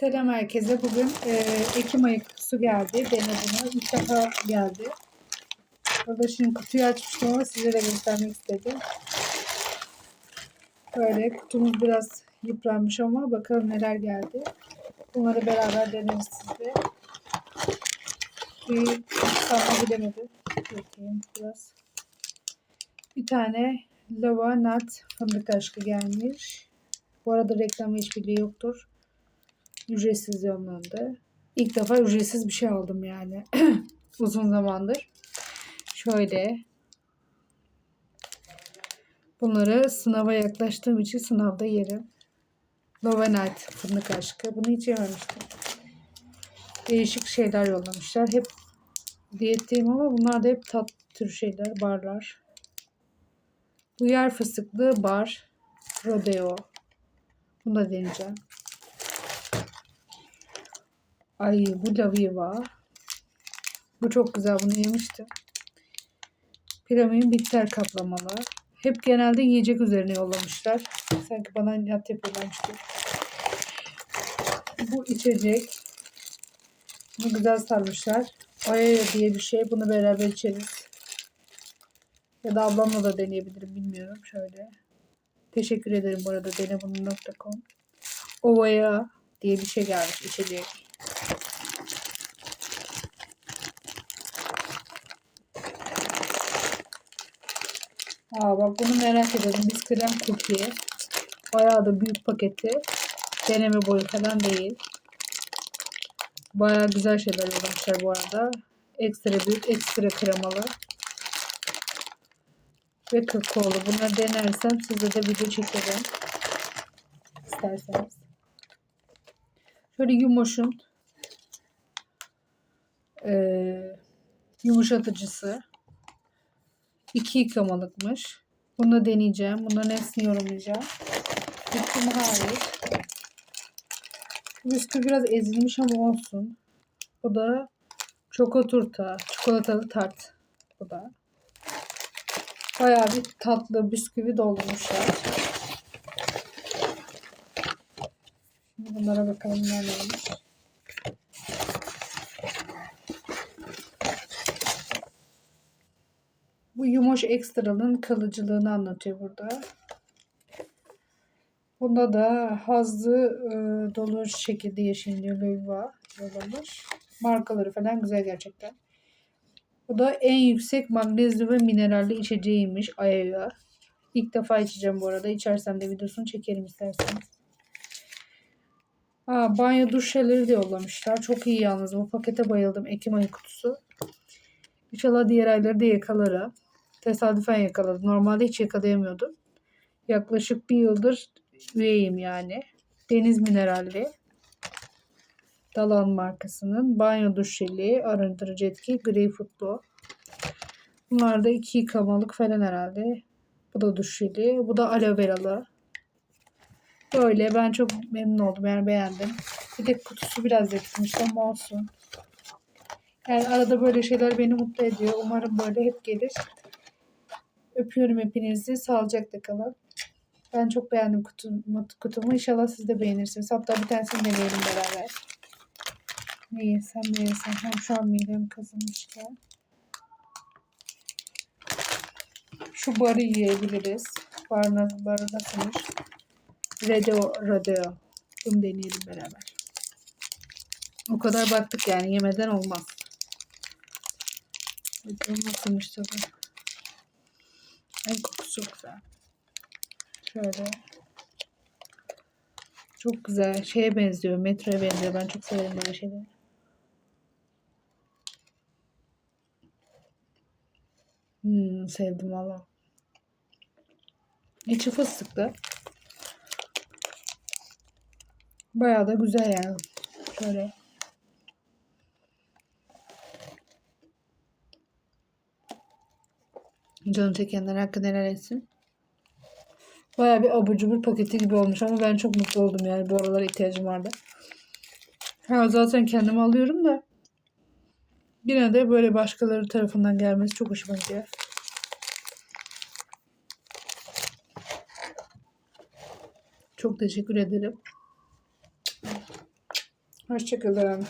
Selam herkese. Bugün e, Ekim ayı kutusu geldi. Denediğine ilk defa geldi. Burada şimdi kutuyu açmıştım ama size de göstermek istedim. Böyle kutumuz biraz yıpranmış ama bakalım neler geldi. Bunları beraber deneriz sizle. Bir sana bilemedim. Bakayım biraz. Bir tane lava nut fındık aşkı gelmiş. Bu arada reklam işbirliği yoktur ücretsiz yollandı. İlk defa ücretsiz bir şey aldım yani. Uzun zamandır. Şöyle. Bunları sınava yaklaştığım için sınavda yerim. Love Night fındık aşkı. Bunu hiç yememiştim. Değişik şeyler yollamışlar. Hep diyetteyim ama bunlar da hep tat tür şeyler, barlar. Bu yer fıstıklı bar. Rodeo. Bunu da deneyeceğim. Ay bu laviva. Bu çok güzel. Bunu yemiştim. Piramidin bitter kaplamalı. Hep genelde yiyecek üzerine yollamışlar. Sanki bana yat yapıyorlarmış gibi. Bu içecek. Bunu güzel sarmışlar. Oya diye bir şey. Bunu beraber içeriz. Ya da ablamla da deneyebilirim. Bilmiyorum. Şöyle. Teşekkür ederim bu arada denebunun.com. Ovaya diye bir şey gelmiş içecek. Aa bak bunu merak ediyorum. Biz krem cookie. Bayağı da büyük paketi. Deneme boyu falan değil. Bayağı güzel şeyler yollamışlar bu arada. Ekstra büyük, ekstra kremalı. Ve kakaolu. Bunları denersem size de video çekerim. İsterseniz. Şöyle yumuşun. Ee, yumuşatıcısı. 2 yıkamalıkmış. Bunu deneyeceğim. Bunların hepsini yorumlayacağım. Bittim hayır. Bisküvi biraz ezilmiş ama olsun. Bu da çoko. Çikolatalı tart. Bu da. Bayağı bir tatlı bisküvi doldurmuşlar. Şimdi bunlara bakalım neredeymiş. Bu Yumoş Ekstra'nın kalıcılığını anlatıyor burada. Bunda da hazlı e, dolu şekilde yeşilliyor Löva yollamış. Markaları falan güzel gerçekten. Bu da en yüksek magnezyum ve mineralli içeceğiymiş Ayaya. İlk defa içeceğim bu arada. İçersem de videosunu çekerim isterseniz. Aa, banyo duş şeyleri de yollamışlar. Çok iyi yalnız. Bu pakete bayıldım. Ekim ayı kutusu. İnşallah diğer ayları da yakalarım. Tesadüfen yakaladım. Normalde hiç yakalayamıyordum. Yaklaşık bir yıldır üyeyim yani. Deniz mineralli. Dalan markasının banyo duş jeli, arındırıcı etki, greyfurtlu. Bunlar da iki yıkamalık falan herhalde. Bu da duş jeli. Bu da aloe veralı. Böyle ben çok memnun oldum yani beğendim. Bir de kutusu biraz yakışmış ama olsun. Yani arada böyle şeyler beni mutlu ediyor. Umarım böyle hep gelir. Öpüyorum hepinizi. Sağlıcakla kalın. Ben çok beğendim kutumu. kutumu. İnşallah siz de beğenirsiniz. Hatta bir tanesini deneyelim beraber. Ne yesem ne yesem. Hem şu an midem kazınmışken. Şu barı yiyebiliriz. Bar, barı nasılmış? Rodeo, rodeo. Bunu deneyelim beraber. O kadar baktık yani yemeden olmaz. Bakalım nasılmış tabii. Çok güzel. Şöyle. Çok güzel. Şeye benziyor. Metroya benziyor. Ben çok severim böyle şeyleri. Hmm, sevdim valla. İçi fıstıklı. Bayağı da güzel yani. Şöyle. Canım çekenler hakkında neler etsin. Baya bir abur cubur paketi gibi olmuş ama ben çok mutlu oldum yani bu aralar ihtiyacım vardı. Ha, zaten kendim alıyorum da yine de böyle başkaları tarafından gelmesi çok hoşuma gidiyor. Çok teşekkür ederim. Hoşçakalın.